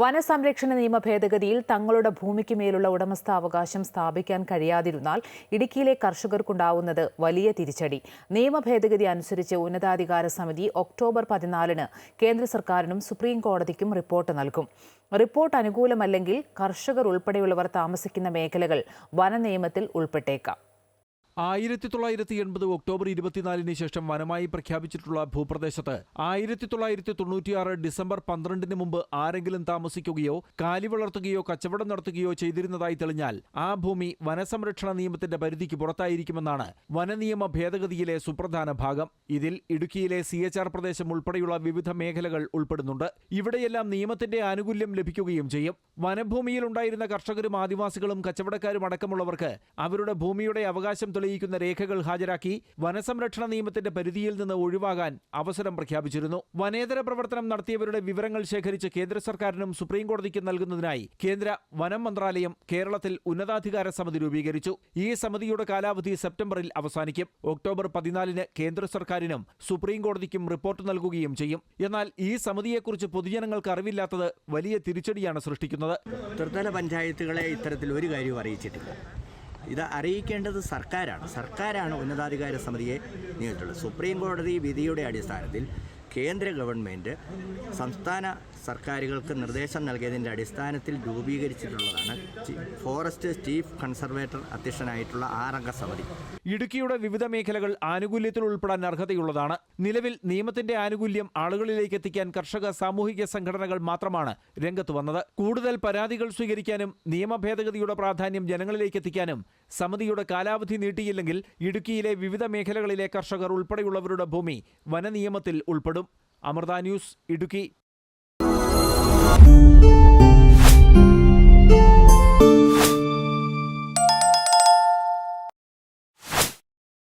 വനസംരക്ഷണ നിയമ ഭേദഗതിയിൽ തങ്ങളുടെ ഭൂമിക്ക് മേലുള്ള ഉടമസ്ഥാവകാശം സ്ഥാപിക്കാൻ കഴിയാതിരുന്നാൽ ഇടുക്കിയിലെ കർഷകർക്കുണ്ടാവുന്നത് വലിയ തിരിച്ചടി. നിയമ ഭേദഗതി അനുസരിച്ച് ഉന്നതാധികാര സമിതി ഒക്ടോബർ പതിനാലിന് കേന്ദ്ര സർക്കാരിനും സുപ്രീം കോടതിക്കും റിപ്പോർട്ട് നൽകും. റിപ്പോർട്ട് അനുകൂലമല്ലെങ്കിൽ കർഷകർ ഉൾപ്പെടെയുള്ളവർ താമസിക്കുന്ന മേഖലകൾ വനനിയമത്തിൽ ഉൾപ്പെട്ടേക്കാം. ആയിരത്തി തൊള്ളായിരത്തി എൺപത് ഒക്ടോബർ ഇരുപത്തിനാലിന് ശേഷം വനമായി പ്രഖ്യാപിച്ചിട്ടുള്ള ഭൂപ്രദേശത്ത് ആയിരത്തി തൊള്ളായിരത്തി തൊണ്ണൂറ്റിയാറ് ഡിസംബർ പന്ത്രണ്ടിന് മുമ്പ് ആരെങ്കിലും താമസിക്കുകയോ കാലി വളർത്തുകയോ കച്ചവടം നടത്തുകയോ ചെയ്തിരുന്നതായി തെളിഞ്ഞാൽ ആ ഭൂമി വനസംരക്ഷണ നിയമത്തിന്റെ പരിധിക്ക് പുറത്തായിരിക്കുമെന്നാണ് വനനിയമ ഭേദഗതിയിലെ സുപ്രധാന ഭാഗം. ഇതിൽ ഇടുക്കിയിലെ സി എച്ച് ആർ പ്രദേശം ഉൾപ്പെടെയുള്ള വിവിധ മേഖലകൾ ഉൾപ്പെടുന്നുണ്ട്. ഇവിടെയെല്ലാം നിയമത്തിന്റെ ആനുകൂല്യം ലഭിക്കുകയും ചെയ്യും. വനഭൂമിയിൽ ഉണ്ടായിരുന്ന കർഷകരും ആദിവാസികളും കച്ചവടക്കാരും അടക്കമുള്ളവർക്ക് അവരുടെ ഭൂമിയുടെ അവകാശം തെളിയിക്കുന്ന രേഖകൾ ഹാജരാക്കി വനസംരക്ഷണ നിയമത്തിന്റെ പരിധിയിൽ നിന്ന് ഒഴിവാകാൻ അവസരം പ്രഖ്യാപിച്ചിരുന്നു. വനേതര പ്രവർത്തനം നടത്തിയവരുടെ വിവരങ്ങൾ ശേഖരിച്ച് കേന്ദ്ര സർക്കാരിനും സുപ്രീംകോടതിക്കും നൽകുന്നതിനായി കേന്ദ്ര വനം മന്ത്രാലയം കേരളത്തിൽ ഉന്നതാധികാര സമിതി രൂപീകരിച്ചു. ഈ സമിതിയുടെ കാലാവധി സെപ്റ്റംബറിൽ അവസാനിക്കും. ഒക്ടോബർ പതിനാലിന് കേന്ദ്ര സർക്കാരിനും സുപ്രീംകോടതിക്കും റിപ്പോർട്ട് നൽകുകയും ചെയ്യും. എന്നാൽ ഈ സമിതിയെക്കുറിച്ച് പൊതുജനങ്ങൾക്ക് അറിവില്ലാത്തത് വലിയ തിരിച്ചടിയാണ് സൃഷ്ടിക്കുന്നത്. ത്രിതല പഞ്ചായത്തുകളെ ഇത്തരത്തിൽ ഒരു കാര്യവും അറിയിച്ചിട്ടില്ല. ഇത് അറിയിക്കേണ്ടത് സർക്കാരാണ്. സർക്കാരാണ് ഉന്നതാധികാര സമിതിയെ നിയമിച്ചിട്ടുള്ളത്. സുപ്രീം കോടതി വിധിയുടെ അടിസ്ഥാനത്തിൽ കേന്ദ്ര ഗവൺമെന്റ് സംസ്ഥാന സർക്കാരുകൾക്ക് നിർദ്ദേശം നൽകിയതിന്റെ അടിസ്ഥാനത്തിൽ രൂപീകരിച്ചിട്ടുള്ളതാണ്. ഫോറസ്റ്റ് ചീഫ് കൺസർവേറ്റർ അധ്യക്ഷനായിട്ടുള്ള ആറംഗ സമിതി. ഇടുക്കിയുടെ വിവിധ മേഖലകൾ ആനുകൂല്യത്തിൽ ഉൾപ്പെടാൻ അർഹതയുള്ളതാണ്. നിലവിൽ നിയമത്തിന്റെ ആനുകൂല്യം ആളുകളിലേക്ക് എത്തിക്കാൻ കർഷക സാമൂഹിക സംഘടനകൾ മാത്രമാണ് രംഗത്ത് വന്നത്. കൂടുതൽ പരാതികൾ സ്വീകരിക്കാനും നിയമ ഭേദഗതിയുടെ പ്രാധാന്യം ജനങ്ങളിലേക്ക് എത്തിക്കാനും സമിതിയുടെ കാലാവധി നീട്ടിയില്ലെങ്കിൽ ഇടുക്കിയിലെ വിവിധ മേഖലകളിലെ കർഷകർ ഉൾപ്പെടെയുള്ളവരുടെ ഭൂമി വനനിയമത്തിൽ ഉൾപ്പെടും. അമൃത ന്യൂസ് ഇടുക്കി